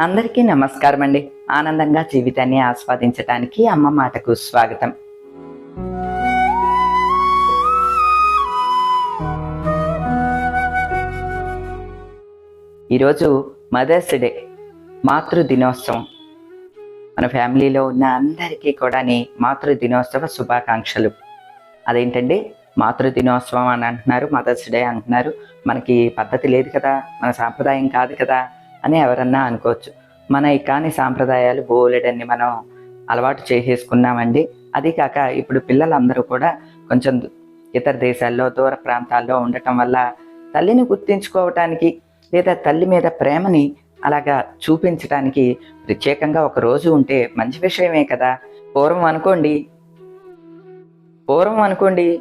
అందరికీ నమస్కారం అండి ఆనందంగా జీవితాన్ని ఆస్వాదించడానికి అమ్మ మాటకు స్వాగతం. ఈరోజు మదర్స్ డే మాతృ దినోత్సవం మన ఫ్యామిలీలో ఉన్న అందరికీ కూడా మాతృ దినోత్సవ శుభాకాంక్షలు. అదేంటండి? మాతృ దినోత్సవం అని అంటున్నారు మదర్స్ డే అంటున్నారు. మనకి పద్ధతి లేదు కదా మన సాంప్రదాయం కాదు కదా. అని ఎవరన్నా అనుకోవచ్చు. మన ఈ కాని సాంప్రదాయాలు బోలెడన్ని మనం అలవాటు చేసేసుకున్నామండి. అది కాక ఇప్పుడు పిల్లలందరూ కూడా కొంచెం ఇతర దేశాల్లో దూర ప్రాంతాల్లో ఉండటం వల్ల తల్లిని గుర్తించుకోవటానికి లేదా తల్లి మీద ప్రేమని అలాగా చూపించడానికి ప్రత్యేకంగా ఒక రోజు ఉంటే మంచి విషయమే కదా. పూర్వం అనుకోండి. పూర్వం అనుకోండి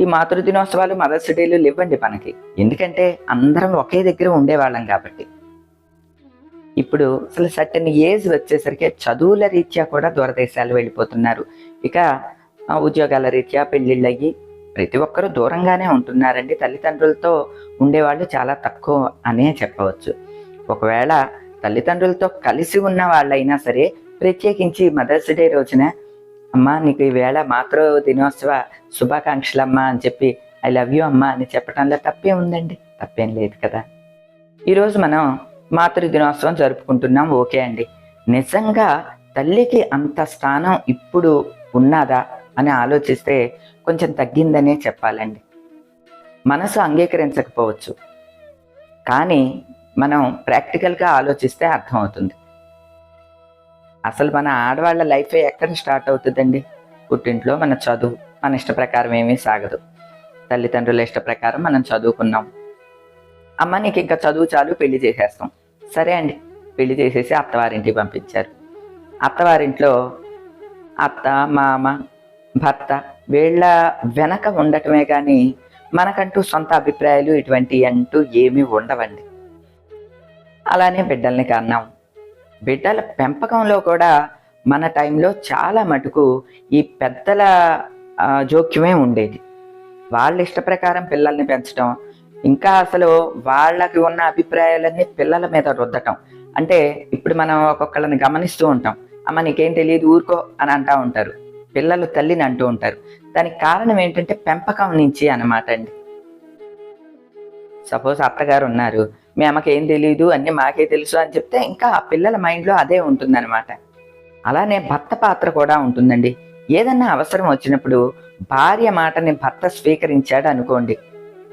ఈ మాతృ దినోత్సవాలు మదర్స్ డేలు ఇవ్వండి మనకి. ఎందుకంటే అందరం ఒకే దగ్గర ఉండేవాళ్ళం కాబట్టి. ఇప్పుడు అసలు సర్టన్ ఏజ్ వచ్చేసరికి చదువుల రీత్యా కూడా దూరదేశాలు వెళ్ళిపోతున్నారు. ఇక ఉద్యోగాల రీత్యా పెళ్ళిళ్ళయ్యి ప్రతి ఒక్కరూ దూరంగానే ఉంటున్నారండి. తల్లిదండ్రులతో ఉండేవాళ్ళు చాలా తక్కువ అనే చెప్పవచ్చు. ఒకవేళ తల్లిదండ్రులతో కలిసి ఉన్న వాళ్ళైనా సరే ప్రత్యేకించి మదర్స్ డే రోజున అమ్మా నీకు ఈవేళ మాతృ దినోత్సవ శుభాకాంక్షలమ్మా అని చెప్పి ఐ లవ్ యూ అమ్మా అని చెప్పడంలో తప్పే ఉందండి తప్పేం లేదు కదా. ఈరోజు మనం మాతృ దినోత్సవం జరుపుకుంటున్నాం. ఓకే అండి. నిజంగా తల్లికి అంత స్థానం ఇప్పుడు ఉన్నదా అని ఆలోచిస్తే కొంచెం తగ్గిందనే చెప్పాలండి. మనసు అంగీకరించకపోవచ్చు. కానీ మనం ప్రాక్టికల్గా ఆలోచిస్తే అర్థమవుతుంది. అసలు మన ఆడవాళ్ళ లైఫ్ ఎక్కడ స్టార్ట్ అవుతుందండి? పుట్టింట్లో మన చదువు మన ఇష్ట ప్రకారం ఏమీ సాగదు. తల్లిదండ్రుల ఇష్ట ప్రకారం మనం చదువుకున్నాం. అమ్మ నీకు ఇంకా చదువు చాలు పెళ్ళి చేసేస్తాం. సరే అండి. పెళ్ళి చేసేసి అత్తవారింటికి పంపించారు. అత్తవారింట్లో అత్త మామ భర్త వీళ్ళ వెనక ఉండటమే కానీ మనకంటూ సొంత అభిప్రాయాలు ఇటువంటి అంటూ ఏమీ ఉండవండి. అలానే బిడ్డల్ని కన్నాం. బిడ్డల పెంపకంలో కూడా మన టైంలో చాలా మటుకు ఈ పెద్దల జోక్యమే ఉండేది. వాళ్ళ ఇష్ట ప్రకారం పిల్లల్ని పెంచడం ఇంకా అసలు వాళ్ళకి ఉన్న అభిప్రాయాలన్నీ పిల్లల మీద రుద్దటం. అంటే ఇప్పుడు మనం ఒక్కొక్కళ్ళని గమనిస్తూ ఉంటాం. అమ్మ నీకేం తెలియదు ఊరుకో అని అంటూ ఉంటారు. పిల్లలు తల్లిని అంటూ ఉంటారు. దానికి కారణం ఏంటంటే పెంపకం నుంచి అన్నమాట అండి. సపోజ్ అత్తగారు ఉన్నారు. మీ అమ్మకి ఏం తెలియదు అన్ని మాకే తెలుసు అని చెప్తే ఇంకా ఆ పిల్లల మైండ్లో అదే ఉంటుందన్నమాట. అలానే భర్త పాత్ర కూడా ఉంటుందండి. ఏదన్నా అవసరం వచ్చినప్పుడు భార్య మాటని భర్త స్వీకరించాడు అనుకోండి.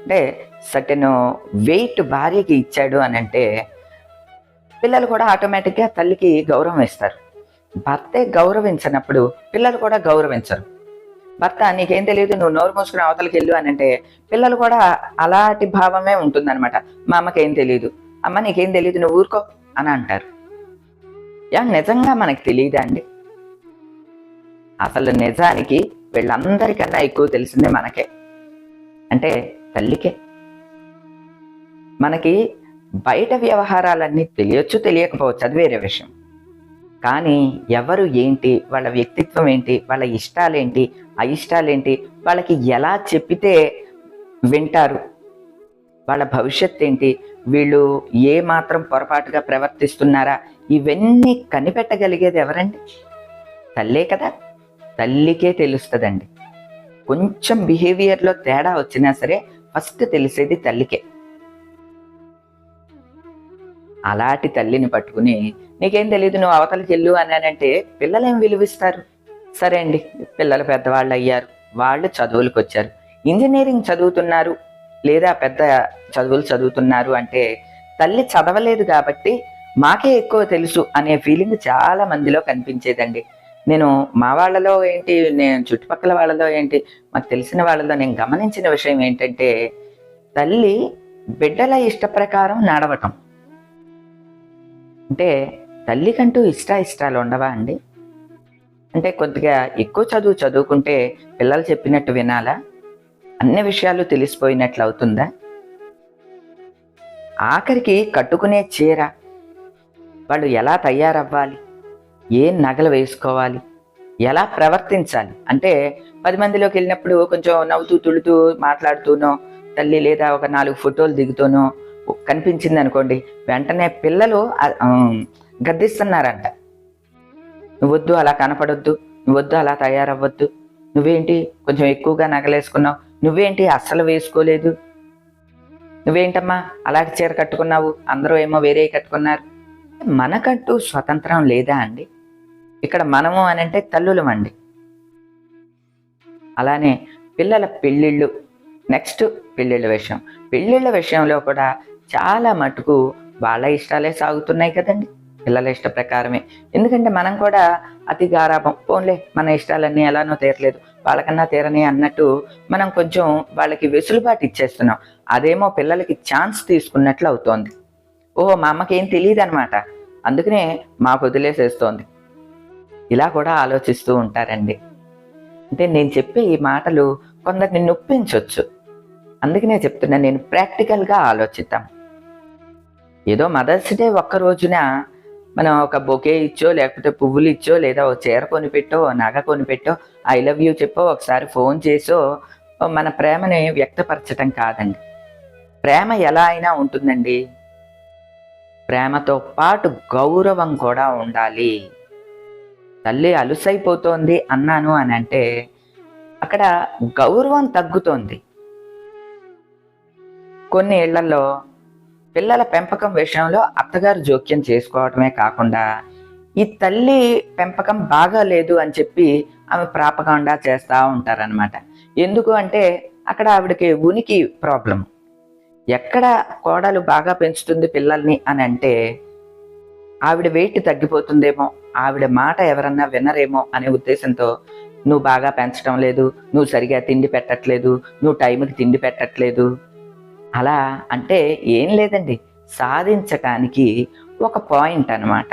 అంటే సటన్ వెయిట్ భార్యకి ఇచ్చాడు అని అంటే పిల్లలు కూడా ఆటోమేటిక్గా తల్లికి గౌరవం ఇస్తారు భర్తే గౌరవించినప్పుడు పిల్లలు కూడా గౌరవించరు. భర్త నీకేం తెలియదు నువ్వు నోరు మూసుకుని అవతలకి వెళ్ళు అని అంటే పిల్లలు కూడా అలాంటి భావమే ఉంటుందన్నమాట. మా అమ్మకేం తెలియదు అమ్మ నీకేం తెలియదు నువ్వు ఊరుకో అని అంటారు. యా నిజంగా మనకు తెలియదా అండి? అసలు నిజానికి వీళ్ళందరికన్నా ఎక్కువ తెలిసిందే మనకే. అంటే తల్లికే. మనకి బయట వ్యవహారాలన్నీ తెలియచ్చు తెలియకపోవచ్చు. అది వేరే విషయం. కానీ ఎవరు ఏంటి వాళ్ళ వ్యక్తిత్వం ఏంటి వాళ్ళ ఇష్టాలేంటి అయిష్టాలేంటి వాళ్ళకి ఎలా చెప్పితే వింటారు? వాళ్ళ భవిష్యత్ ఏంటి? వీళ్ళు ఏ మాత్రం పొరపాటుగా ప్రవర్తిస్తున్నారా? ఇవన్నీ కనిపెట్టగలిగేది ఎవరండి? తల్లే కదా? తల్లికే తెలుస్తుందండి. కొంచెం బిహేవియర్లో తేడా వచ్చినా సరే ఫస్ట్ తెలిసేది తల్లికే. అలాంటి తల్లిని పట్టుకుని నీకేం తెలియదు నువ్వు అవతల వెళ్ళు అన్నానంటే పిల్లలేం విలువిస్తారు? సరే అండి పిల్లలు పెద్దవాళ్ళు అయ్యారు. వాళ్ళు చదువులకు వచ్చారు ఇంజనీరింగ్ చదువుతున్నారు లేదా పెద్ద చదువులు చదువుతున్నారు అంటే తల్లి చదవలేదు కాబట్టి మాకే ఎక్కువ తెలుసు అనే ఫీలింగ్ చాలా మందిలో కనిపించేదండి. నేను మా వాళ్ళలో ఏంటి నేను చుట్టుపక్కల వాళ్ళలో ఏంటి మాకు తెలిసిన వాళ్ళలో నేను గమనించిన విషయం ఏంటంటే తల్లి బిడ్డల ఇష్ట ప్రకారం నడవటం. అంటే తల్లికంటూ ఇష్ట ఇష్టాలు ఉండవా అండి? అంటే కొద్దిగా ఎక్కువ చదువు చదువుకుంటే పిల్లలు చెప్పినట్టు వినాలా? అన్ని విషయాలు తెలిసిపోయినట్లు అవుతుందా? ఆఖరికి కట్టుకునే చీర వాళ్ళు ఎలా తయారవ్వాలి? ఏం నగలు వేసుకోవాలి? ఎలా ప్రవర్తించాలి? అంటే పది మందిలోకి వెళ్ళినప్పుడు కొంచెం నవ్వుతూ తుడుతూ మాట్లాడుతూనో తల్లి లేదా ఒక నాలుగు ఫోటోలు దిగుతూనో కనిపించింది అనుకోండి వెంటనే పిల్లలు గద్దిస్తున్నారంట. నువ్వొద్దు అలా కనపడొద్దు నువ్వొద్దు అలా తయారవ్వద్దు నువ్వేంటి కొంచెం ఎక్కువగా నగలేసుకున్నావు నువ్వేంటి అస్సలు వేసుకోలేదు? నువ్వేంటమ్మా అలాగే చీర కట్టుకున్నావు అందరూ ఏమో వేరే కట్టుకున్నారు. మనకంటూ స్వతంత్రం లేదా అండి? ఇక్కడ మనము అని అంటే తల్లులం అండి. అలానే పిల్లల పెళ్ళిళ్ళు నెక్స్ట్ పెళ్ళిళ్ళ విషయం. పెళ్ళిళ్ళ విషయంలో కూడా చాలా మటుకు వాళ్ళ ఇష్టాలే సాగుతున్నాయి కదండి. పిల్లల ఇష్ట ప్రకారమే. ఎందుకంటే మనం కూడా అతి గారాభం. పోన్లే మన ఇష్టాలన్నీ ఎలానో తీరలేదు. వాళ్ళకన్నా తీరని అన్నట్టు మనం కొంచెం వాళ్ళకి వెసులుబాటు ఇచ్చేస్తున్నాం. అదేమో పిల్లలకి ఛాన్స్ తీసుకున్నట్లు అవుతోంది. ఓహో మా అమ్మకి ఏం తెలియదు అనమాట అందుకనే మాకు వదిలేసేస్తోంది. ఇలా కూడా ఆలోచిస్తూ ఉంటారండి. అంటే నేను చెప్పే ఈ మాటలు కొందరిని నొప్పించవచ్చు అందుకనే చెప్తున్నా నేను ప్రాక్టికల్గా ఆలోచిద్దాం. ఏదో మదర్స్ డే ఒక్క రోజున మనం ఒక బొకే ఇచ్చో లేకపోతే పువ్వులు ఇచ్చో లేదా ఓ చీర కొనిపెట్టో నగ కొనిపెట్టో ఐ లవ్ యూ చెప్పో ఒకసారి ఫోన్ చేసో మన ప్రేమని వ్యక్తపరచటం కాదండి. ప్రేమ ఎలా అయినా ఉంటుందండి. ప్రేమతో పాటు గౌరవం కూడా ఉండాలి. తల్లి అలుసైపోతోంది అన్నాను అని అంటే అక్కడ గౌరవం తగ్గుతోంది. కొన్ని ఇళ్ళలో పిల్లల పెంపకం విషయంలో అత్తగారు జోక్యం చేసుకోవటమే కాకుండా ఈ తల్లి పెంపకం బాగా లేదు అని చెప్పి ఆమె ప్రాపకాండా చేస్తూ ఉంటారనమాట ఎందుకు అంటే అక్కడ ఆవిడకి ఉనికి ప్రాబ్లం ఎక్కడ కోడలు బాగా పెంచుతుంది పిల్లల్ని అని అంటే ఆవిడ వెయిట్ తగ్గిపోతుందేమో ఆవిడ మాట ఎవరన్నా వినరేమో అనే ఉద్దేశంతో నువ్వు బాగా పెంచడం లేదు నువ్వు సరిగా తిండి పెట్టట్లేదు నువ్వు టైంకి తిండి పెట్టట్లేదు అలా అంటే ఏం లేదండి. సాధించటానికి ఒక పాయింట్ అన్నమాట.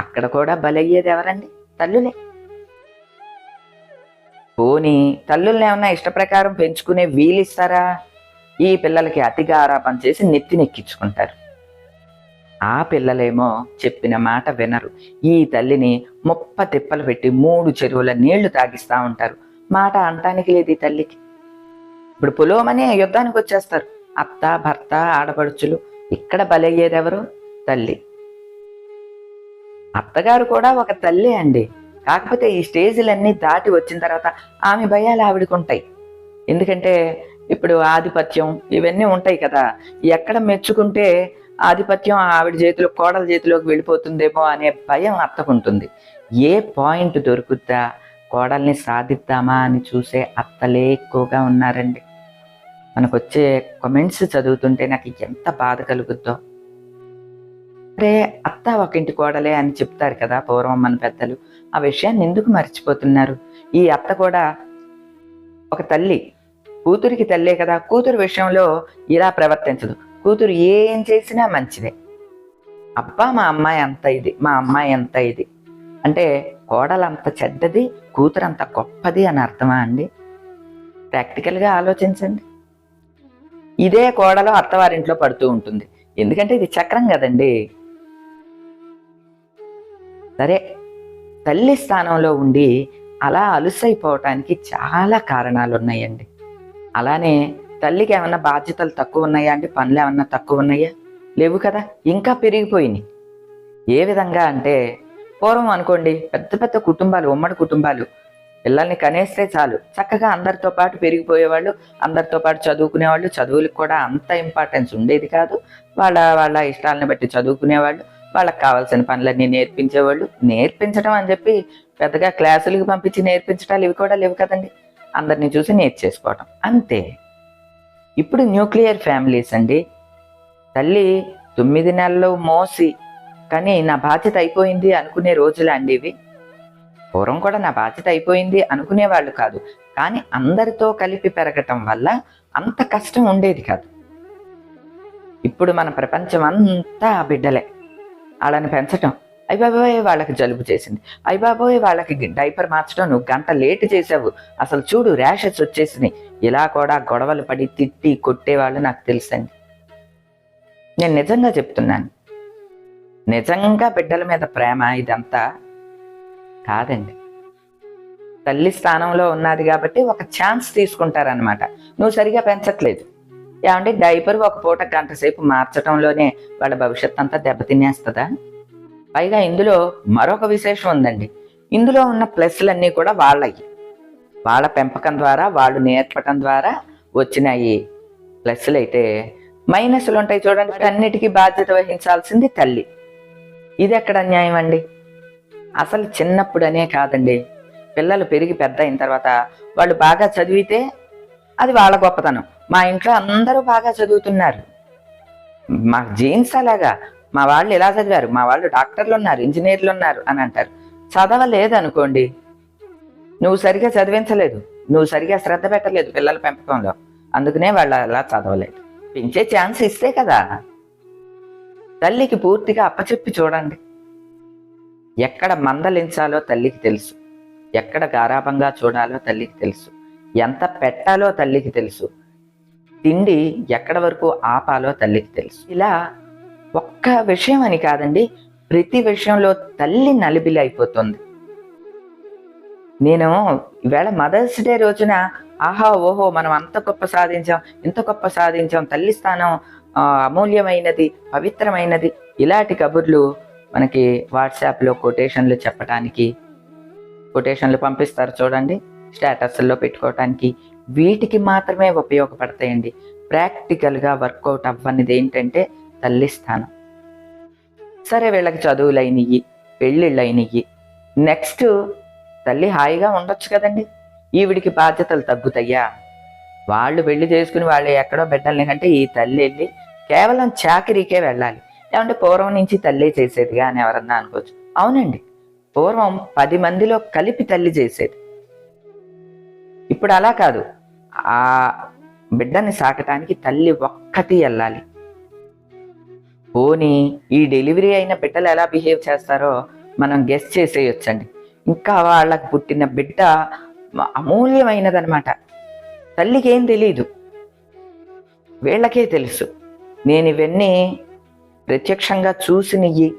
అక్కడ కూడా బలయ్యేది ఎవరండి? తల్లులే. పోనీ తల్లుల్ని ఏమన్నా ఇష్టప్రకారం పెంచుకునే వీలిస్తారా? ఈ పిల్లలకి అతిగా ఆరాపణ చేసి నెత్తినెక్కించుకుంటారు. ఆ పిల్లలేమో చెప్పిన మాట వినరు. ఈ తల్లిని ముప్ప తిప్పలు పెట్టి మూడు చెరువుల నీళ్ళు తాగిస్తూ ఉంటారు. మాట అంటానికి లేదు ఈ తల్లికి. ఇప్పుడు పులోమనే యుద్ధానికి వచ్చేస్తారు. అత్త భర్త ఆడపడుచులు. ఇక్కడ బలయ్యేది ఎవరు? తల్లి. అత్తగారు కూడా ఒక తల్లి అండి. కాకపోతే ఈ స్టేజీలన్నీ దాటి వచ్చిన తర్వాత ఆమె భయాలు ఆవిడకు ఉంటాయి ఎందుకంటే ఇప్పుడు ఆధిపత్యం ఇవన్నీ ఉంటాయి కదా. ఎక్కడ మెచ్చుకుంటే ఆధిపత్యం ఆవిడ చేతిలో కోడల చేతిలోకి వెళ్ళిపోతుందేమో అనే భయం అత్తకుంటుంది. ఏ పాయింట్ దొరుకుద్దా? కోడల్ని సాధిద్దామా అని చూసే అత్తలే ఎక్కువగా ఉన్నారండి. మనకు వచ్చే కమెంట్స్ చదువుతుంటే నాకు ఎంత బాధ కలుగుద్దో. అరే అత్త ఒక ఇంటి కోడలే అని చెప్తారు కదా పూర్వం మన పెద్దలు. ఆ విషయాన్ని ఎందుకు మర్చిపోతున్నారు? ఈ అత్త కూడా ఒక తల్లి. కూతురికి తల్లే కదా. కూతురు విషయంలో ఇలా ప్రవర్తించదు. కూతురు ఏం చేసినా మంచిదే. అబ్బా మా అమ్మాయి అంత ఇది మా అమ్మాయి ఎంత ఇది. అంటే కోడలంత చెడ్డది కూతురంత గొప్పది అని అర్థమా అండి? ప్రాక్టికల్గా ఆలోచించండి. ఇదే కోడలో అత్తవారింట్లో పడుతూ ఉంటుంది. ఎందుకంటే ఇది చక్రం కదండి. సరే తల్లి స్థానంలో ఉండి అలా అలుసైపోవటానికి చాలా కారణాలు ఉన్నాయండి అలానే తల్లికి ఏమన్నా బాధ్యతలు తక్కువ ఉన్నాయా అంటే పనులు ఏమన్నా తక్కువ ఉన్నాయా? లేవు కదా ఇంకా పెరిగిపోయినాయి. ఏ విధంగా అంటే పూర్వం అనుకోండి పెద్ద పెద్ద కుటుంబాలు ఉమ్మడి కుటుంబాలు. పిల్లల్ని కనేస్తే చాలు. చక్కగా అందరితో పాటు పెరిగిపోయేవాళ్ళు అందరితో పాటు చదువుకునేవాళ్ళు చదువులకు కూడా అంత ఇంపార్టెన్స్ ఉండేది కాదు. వాళ్ళ వాళ్ళ ఇష్టాలను బట్టి చదువుకునేవాళ్ళు వాళ్ళకి కావాల్సిన పనులన్నీ నేర్పించేవాళ్ళు. నేర్పించడం అని చెప్పి పెద్దగా క్లాసులకు పంపించి నేర్పించడాలు ఇవి కూడా లేవు కదండి. అందరినీ చూసి నేర్చేసుకోవటం. అంతే. ఇప్పుడు న్యూక్లియర్ ఫ్యామిలీస్ అండి. తల్లి తొమ్మిది నెలలు మోసి కానీ నా బాధ్యత అయిపోయింది అనుకునే రోజులండి ఇవి. పూర్వం కూడా నా బాధ్యత అయిపోయింది అనుకునేవాళ్ళు కాదు. కానీ అందరితో కలిపి పెరగటం వల్ల అంత కష్టం ఉండేది కాదు. ఇప్పుడు మన ప్రపంచం అంతా బిడ్డలే. వాళ్ళని పెంచటం. అయ్యబాబోయ్ వాళ్ళకి జలుబు చేసింది. అయ్యబాబోయ్ వాళ్ళకి డైపర్ మార్చడం నువ్వు గంట లేట్ చేసావు. అసలు చూడు ర్యాషెస్ వచ్చేసినాయి. ఇలా కూడా గొడవలు పడి తిట్టి కొట్టేవాళ్ళు నాకు తెలుసండి. నేను నిజంగా చెప్తున్నాను. నిజంగా బిడ్డల మీద ప్రేమ ఇదంతా కాదండి. తల్లి స్థానంలో ఉన్నది కాబట్టి ఒక ఛాన్స్ తీసుకుంటారనమాట నువ్వు సరిగా పెంచట్లేదు. ఏమంటే డైపర్ ఒక పూట గంట సేపు మార్చడంలోనే వాళ్ళ భవిష్యత్ అంతా దెబ్బతినేస్తుందా? పైగా ఇందులో మరొక విశేషం ఉందండి. ఇందులో ఉన్న ప్లస్లన్నీ కూడా వాళ్ళవి వాళ్ళ పెంపకం ద్వారా వాళ్ళు నేర్పటం ద్వారా వచ్చినాయి ప్లస్లు అయితే మైనస్లు ఉంటాయి చూడండి. అన్నిటికీ బాధ్యత వహించాల్సింది తల్లి. ఇది ఎక్కడ అన్యాయం అండి? అసలు చిన్నప్పుడనే కాదండి. పిల్లలు పెరిగి పెద్ద అయిన తర్వాత వాళ్ళు బాగా చదివితే అది వాళ్ళ గొప్పతనం. మా ఇంట్లో అందరూ బాగా చదువుతున్నారు. మా జీన్స్ అలాగా. మా వాళ్ళు ఇలా చదివారు. మా వాళ్ళు డాక్టర్లు ఉన్నారు ఇంజనీర్లు ఉన్నారు అని అంటారు. చదవలేదు అనుకోండి నువ్వు సరిగా చదివించలేదు. నువ్వు సరిగా శ్రద్ధ పెట్టలేదు పిల్లల పెంపకంలో. అందుకనే వాళ్ళు అలా చదవలేదు. పెంచే ఛాన్స్ ఇస్తే కదా. తల్లికి పూర్తిగా అప్పచెప్పి చూడండి. ఎక్కడ మందలించాలో తల్లికి తెలుసు. ఎక్కడ గారాభంగా చూడాలో తల్లికి తెలుసు. ఎంత పెట్టాలో తల్లికి తెలుసు. తిండి ఎక్కడ వరకు ఆపాలో తల్లికి తెలుసు. ఇలా ఒక్క విషయం అని కాదండి ప్రతి విషయంలో తల్లి నలిబిలి అయిపోతుంది. నేను ఈవేళ మదర్స్ డే రోజున ఆహా ఓహో మనం అంత గొప్ప సాధించాం ఇంత గొప్ప సాధించాం తల్లి స్థానం అమూల్యమైనది పవిత్రమైనది. ఇలాంటి కబుర్లు మనకి వాట్సాప్లో కొటేషన్లు చెప్పడానికి కొటేషన్లు పంపిస్తారు చూడండి స్టేటస్ల్లో పెట్టుకోవటానికి. వీటికి మాత్రమే ఉపయోగపడతాయండి. ప్రాక్టికల్గా వర్కౌట్ అవ్వనిది ఏంటంటే తల్లి స్థానం. సరే వీళ్ళకి చదువులు అయినవి పెళ్ళిళ్ళు అయినవి నెక్స్ట్ తల్లి హాయిగా ఉండొచ్చు కదండి. ఈవిడికి బాధ్యతలు తగ్గుతాయా? వాళ్ళు పెళ్ళి చేసుకుని వాళ్ళు ఎక్కడో బిడ్డల్ని కంటే ఈ తల్లి వెళ్ళి కేవలం చాకరీకే వెళ్ళాలి. ఏమంటే పూర్వం నుంచి తల్లి చేసేదిగా అని ఎవరన్నా అనుకోవచ్చు. అవునండి. పూర్వం పది మందిలో కలిపి తల్లి చేసేది. ఇప్పుడు అలా కాదు. ఆ బిడ్డని సాకటానికి తల్లి ఒక్కటి వెళ్ళాలి. పోనీ ఈ డెలివరీ అయిన బిడ్డలు ఎలా బిహేవ్ చేస్తారో మనం గెస్ చేసేయొచ్చండి. ఇంకా వాళ్ళకు పుట్టిన బిడ్డ అమూల్యమైనదనమాట తల్లికి ఏం తెలియదు వీళ్ళకే తెలుసు. నేను ఇవన్నీ ప్రత్యక్షంగా చూసినవి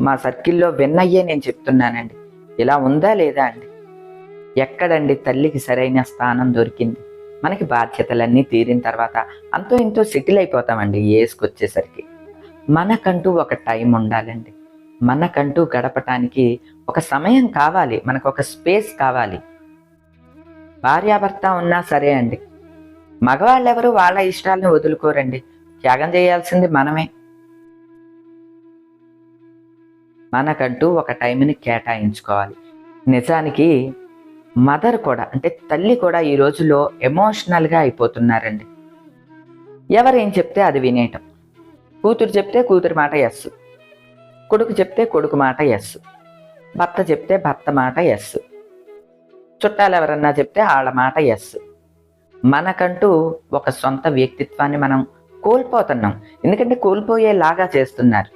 మా సర్కిల్లో విన్నయ్యే నేను చెప్తున్నానండి. ఇలా ఉందా లేదా అండి? ఎక్కడండి తల్లికి సరైన స్థానం దొరికింది? మనకి బాధ్యతలన్నీ తీరిన తర్వాత అంతో ఇంతో సెటిల్ అయిపోతామండి ఏసుకొచ్చేసరికి మనకంటూ ఒక టైం ఉండాలండి. మనకంటూ గడపటానికి ఒక సమయం కావాలి మనకు ఒక స్పేస్ కావాలి. భార్యాభర్త ఉన్నా సరే అండి. మగవాళ్ళెవరూ వాళ్ళ ఇష్టాలను వదులుకోరండి. త్యాగం చేయాల్సింది మనమే. మనకంటూ ఒక టైంని కేటాయించుకోవాలి. నిజానికి మదర్ కూడా అంటే తల్లి కూడా ఈ రోజుల్లో ఎమోషనల్గా అయిపోతున్నారండి. ఎవరేం చెప్తే అది వినేయటం. కూతురు చెప్తే కూతురు మాట ఎస్ కొడుకు చెప్తే కొడుకు మాట ఎస్ భర్త చెప్తే భర్త మాట ఎస్ చుట్టాలు ఎవరన్నా చెప్తే వాళ్ళ మాట ఎస్ మనకంటూ ఒక సొంత వ్యక్తిత్వాన్ని మనం కోల్పోతున్నాం. ఎందుకంటే కోల్పోయేలాగా చేస్తున్నారు.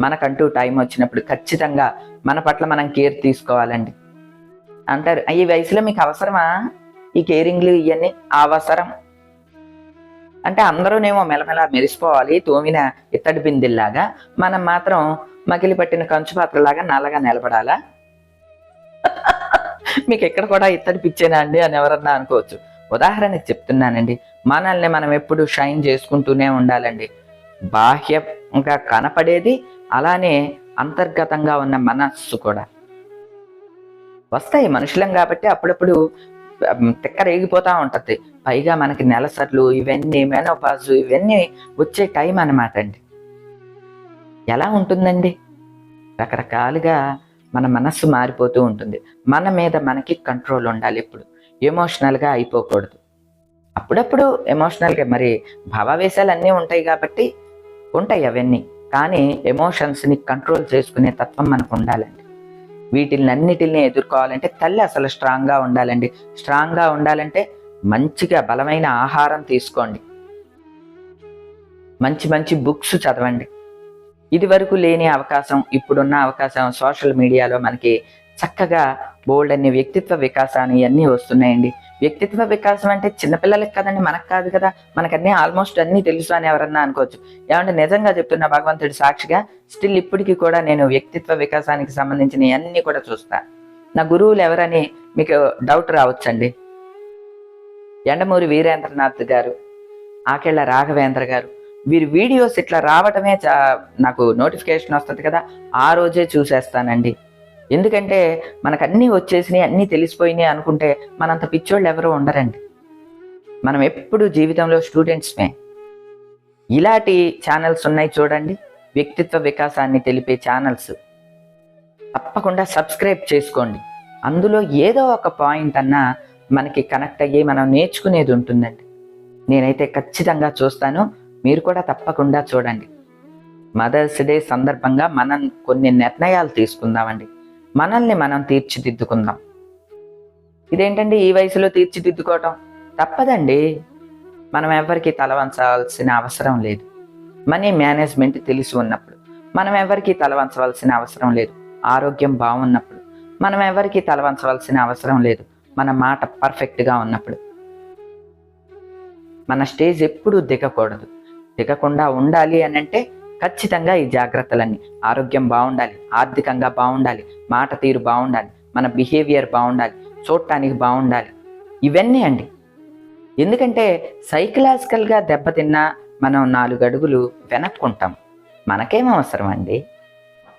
మనకంటూ టైం వచ్చినప్పుడు ఖచ్చితంగా మన పట్ల మనం కేర్ తీసుకోవాలండి. అంటారు ఈ వయసులో మీకు అవసరమా? ఈ కేరింగ్లు ఇవన్నీ అవసరం. అంటే అందరూనేమో మెలమెల మెరిసిపోవాలి తోమిన ఇత్తడి బిందెల్లాగా మనం మాత్రం మగిలి పట్టిన కంచు పాత్రలాగా నల్లగా నిలబడాలా? మీకు ఎక్కడ కూడా ఇత్తడి పిచ్చేనా అండి అని ఎవరన్నా అనుకోవచ్చు. ఉదాహరణకి చెప్తున్నానండి మనల్ని మనం ఎప్పుడు షైన్ చేసుకుంటూనే ఉండాలండి. బాహ్యంగా కనపడేది అలానే అంతర్గతంగా ఉన్న మనస్సు కూడా. వస్తాయి మనుషులం కాబట్టి అప్పుడప్పుడు తిక్క రేగిపోతా ఉంటుంది. పైగా మనకి నెలసర్లు ఇవన్నీ మెనోపాజ్ ఇవన్నీ వచ్చే టైం అన్నమాట అండి. ఎలా ఉంటుందండి? రకరకాలుగా మన మనస్సు మారిపోతూ ఉంటుంది. మన మీద మనకి కంట్రోల్ ఉండాలి ఇప్పుడు ఎమోషనల్గా అయిపోకూడదు. అప్పుడప్పుడు ఎమోషనల్గా మరి భావావేశాలు అన్నీ ఉంటాయి కాబట్టి ఉంటాయి అవన్నీ. కానీ ఎమోషన్స్ని కంట్రోల్ చేసుకునే తత్వం మనకు ఉండాలండి. వీటిని అన్నిటిని ఎదుర్కోవాలంటే తల్లి అసలు స్ట్రాంగ్గా ఉండాలండి. స్ట్రాంగ్గా ఉండాలంటే మంచిగా బలమైన ఆహారం తీసుకోండి. మంచి మంచి బుక్స్ చదవండి. ఇది వరకు లేని అవకాశం ఇప్పుడున్న అవకాశం సోషల్ మీడియాలో మనకి చక్కగా బోల్డ్ అన్ని వ్యక్తిత్వ వికాసాన్ని అన్నీ వస్తున్నాయండి. వ్యక్తిత్వ వికాసం అంటే చిన్నపిల్లలకి కదండి మనకు కాదు కదా. మనకన్నీ ఆల్మోస్ట్ అన్నీ తెలుసు అని ఎవరన్నా అనుకోవచ్చు. ఏమంటే నిజంగా చెప్తున్న భగవంతుడి సాక్షిగా స్టిల్ ఇప్పటికీ కూడా నేను వ్యక్తిత్వ వికాసానికి సంబంధించిన అన్నీ కూడా చూస్తా. నా గురువులు ఎవరని మీకు డౌట్ రావచ్చండి. ఎండమూరి వీరేంద్రనాథ్ గారు ఆకెళ్ళ రాఘవేంద్ర గారు వీరి వీడియోస్ ఇట్లా రావటమే చా నాకు నోటిఫికేషన్ వస్తుంది కదా. ఆ రోజే చూసేస్తానండి. ఎందుకంటే మనకు అన్నీ వచ్చేసినాయి అన్నీ తెలిసిపోయినాయి అనుకుంటే మనంత పిచ్చోళ్ళు ఎవరు ఉండరండి. మనం ఎప్పుడు జీవితంలో స్టూడెంట్స్మే. ఇలాంటి ఛానల్స్ ఉన్నాయి చూడండి. వ్యక్తిత్వ వికాసాన్ని తెలిపే ఛానల్స్. తప్పకుండా సబ్స్క్రైబ్ చేసుకోండి. అందులో ఏదో ఒక పాయింట్ అన్నా మనకి కనెక్ట్ అయ్యి మనం నేర్చుకునేది ఉంటుందండి. నేనైతే ఖచ్చితంగా చూస్తాను. మీరు కూడా తప్పకుండా చూడండి. మదర్స్ డే సందర్భంగా మనం కొన్ని నిర్ణయాలు తీసుకుందామండి. మనల్ని మనం తీర్చిదిద్దుకుందాం. ఇదేంటండి ఈ వయసులో తీర్చిదిద్దుకోవటం? తప్పదండి. మనం ఎవరికి తలవంచవలసిన అవసరం లేదు. మనీ మేనేజ్మెంట్ తెలిసి ఉన్నప్పుడు మనం ఎవరికి తలవంచవలసిన అవసరం లేదు. ఆరోగ్యం బాగున్నప్పుడు మనం ఎవరికి తలవంచవలసిన అవసరం లేదు. మన మాట పర్ఫెక్ట్గా ఉన్నప్పుడు. మన స్టేజ్ ఎప్పుడూ దిగకూడదు. దిగకుండా ఉండాలి అని అంటే ఖచ్చితంగా ఈ జాగ్రత్తలన్నీ. ఆరోగ్యం బాగుండాలి ఆర్థికంగా బాగుండాలి మాట తీరు బాగుండాలి మన బిహేవియర్ బాగుండాలి చూడటానికి బాగుండాలి. ఇవన్నీ అండి. ఎందుకంటే సైకలాజికల్గా దెబ్బతిన్నా మనం నాలుగు అడుగులు వెనక్కుంటాం. మనకేం అవసరం అండి?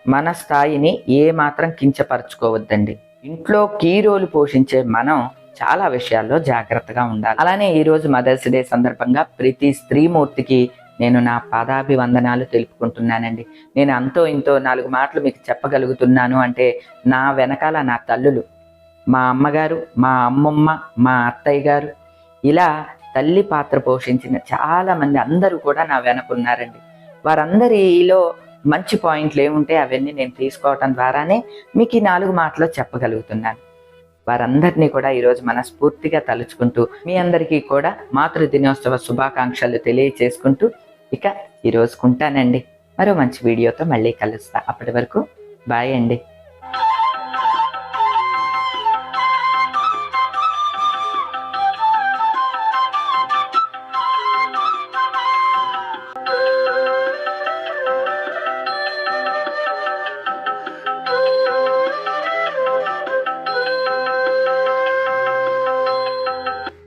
మన స్థాయిని ఏమాత్రం కించపరచుకోవద్దండి. ఇంట్లో కీ రోలు పోషించే మనం చాలా విషయాల్లో జాగ్రత్తగా ఉండాలి. అలానే ఈరోజు మదర్స్ డే సందర్భంగా ప్రతి స్త్రీమూర్తికి నేను నా పాదాభివందనాలు తెలుపుకుంటున్నానండి. నేను అంతో ఇంతో నాలుగు మాటలు మీకు చెప్పగలుగుతున్నాను అంటే నా వెనకాల నా తల్లులు మా అమ్మగారు మా అమ్మమ్మ మా అత్తయ్య గారు ఇలా తల్లి పాత్ర పోషించిన చాలామంది అందరూ కూడా నా వెనకున్నారండి. వారందరిలో మంచి పాయింట్లు ఏముంటే అవన్నీ నేను తీసుకోవటం ద్వారానే మీకు ఈ నాలుగు మాటలు చెప్పగలుగుతున్నాను. వారందరినీ కూడా ఈరోజు మనస్ఫూర్తిగా తలుచుకుంటూ మీ అందరికీ కూడా మాతృ దినోత్సవ శుభాకాంక్షలు తెలియచేసుకుంటూ ఇక ఈరోజుకుంటానండి మరో మంచి వీడియోతో మళ్ళీ కలుస్తా. అప్పటి వరకు బాయ్ అండి.